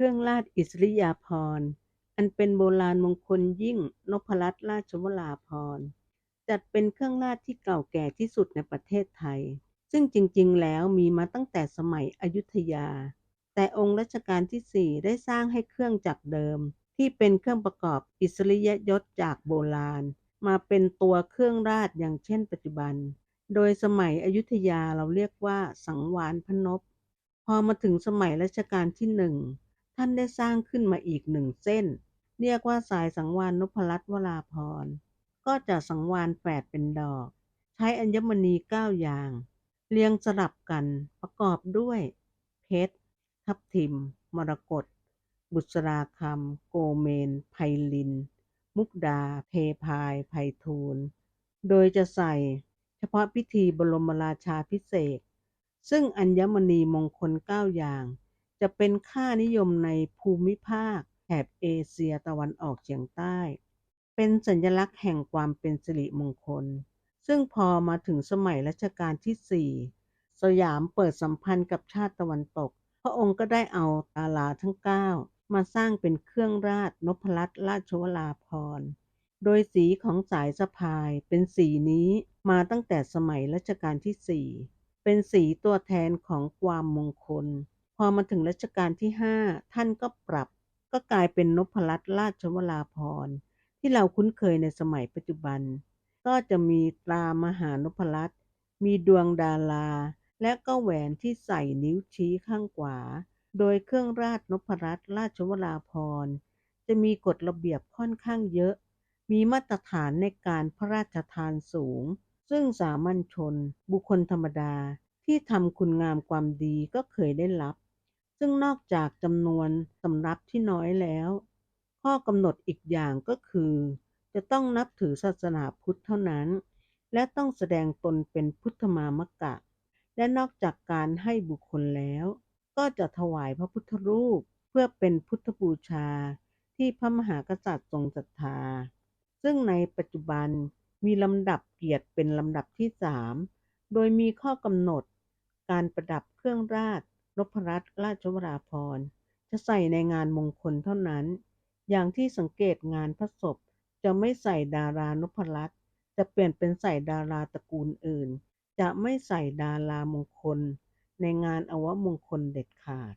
รื่องราชอิสริยาภรณ์ อันเป็นโบราณมงคลยิ่งนพรัตน์ราชวราภรณ์ จัดเป็นเครื่องราชที่เก่าแก่ที่สุดในประเทศไทย ซึ่งจริงๆ แล้วมีมาตั้งแต่สมัยอยุธยา แต่องค์รัชกาลที่ 4 ได้สร้างให้เครื่องจักรเดิม ที่เป็นเครื่องประกอบอิสริยยศจากโบราณ มาเป็นตัวเครื่องราชอย่างเช่น ปัจจุบัน โดยสมัยอยุธยาเราเรียกว่าสังวาลพนพ พอมาถึงสมัยรัชกาลที่หนึ่ง ท่านได้สร้างขึ้นมาอีกหนึ่งเส้น เรียกว่าสายสังวาลนพรัตน์วราภรก็จะสังวาลแฝดเป็นดอก ใช้อัญมณีเก้าอย่าง เรียงสลับกันประกอบด้วย เพชร ทับทิม มรกต บุษราคำ โกเมน ไพลิน มุกดาเทพาย ไพฑูรย์โดยจะใส่เฉพาะพิธีบรมราชาภิเศษ ซึ่งอัญมณีมงคลเก้าอย่าง จะเป็นค่านิยมในภูมิภาคแถบเอเชียตะวันออกเฉียงใต้ เป็นสัญลักษณ์แห่งความเป็นสิริมงคล ซึ่งพอมาถึงสมัยรัชกาลที่4สยามเปิดสัมพันธ์กับชาติตะวันตก พระองค์ก็ได้เอาดาราทั้ง9มาสร้างเป็นเครื่องราชนพรัตนราชวราภรโดยสีของสายสะพายเป็นสีนี้มาตั้งแต่สมัยรัชกาลที่4เป็นสีตัวแทนของความมงคล อมาถึงรัชกาลที่5ท่านก็ปรับก็กลายเป็นนพรัตนราชวราภรที่เราคุ้นเคยในสมัยปัจจุบัน ก็จะมีตรามหานพรัตน์มีดวงดารา และก็แหวนที่ใส่นิ้วชี้ข้างขวา โดยเครื่องราชนพรัตนราชวราภรจะมีกฎระเบียบค่อนข้างเยอะ มีมาตรฐานในการพระราชทานสูง ซึ่งสามัญชน บุคคลธรรมดาที่ทำคุณงามความดีก็เคยได้รับ ซึ่งนอกจากจำนวนสำรับที่น้อยแล้ว ข้อกำหนดอีกอย่างก็คือ จะต้องนับถือศาสนาพุทธเท่านั้น และต้องแสดงตนเป็นพุทธมามกะ และนอกจากการให้บุคคลแล้ว ก็จะถวายพระพุทธรูปเพื่อเป็นพุทธบูชาที่พระมหากษัตริย์ทรงศรัทธา ซึ่งในปัจจุบันมีลำดับเกียรติเป็นลำดับที่3โดยมีข้อกำหนด การประดับเครื่องราช นพรัตน์ราชวราพรจะใส่ในงานมงคลเท่านั้น อย่างที่สังเกตงานพระศพจะไม่ใส่ดารานพรัตน์จะเปลี่ยนเป็นใส่ดาราตระกูลอื่น จะไม่ใส่ดารามงคล ในงานอวมงคลเด็ดขาด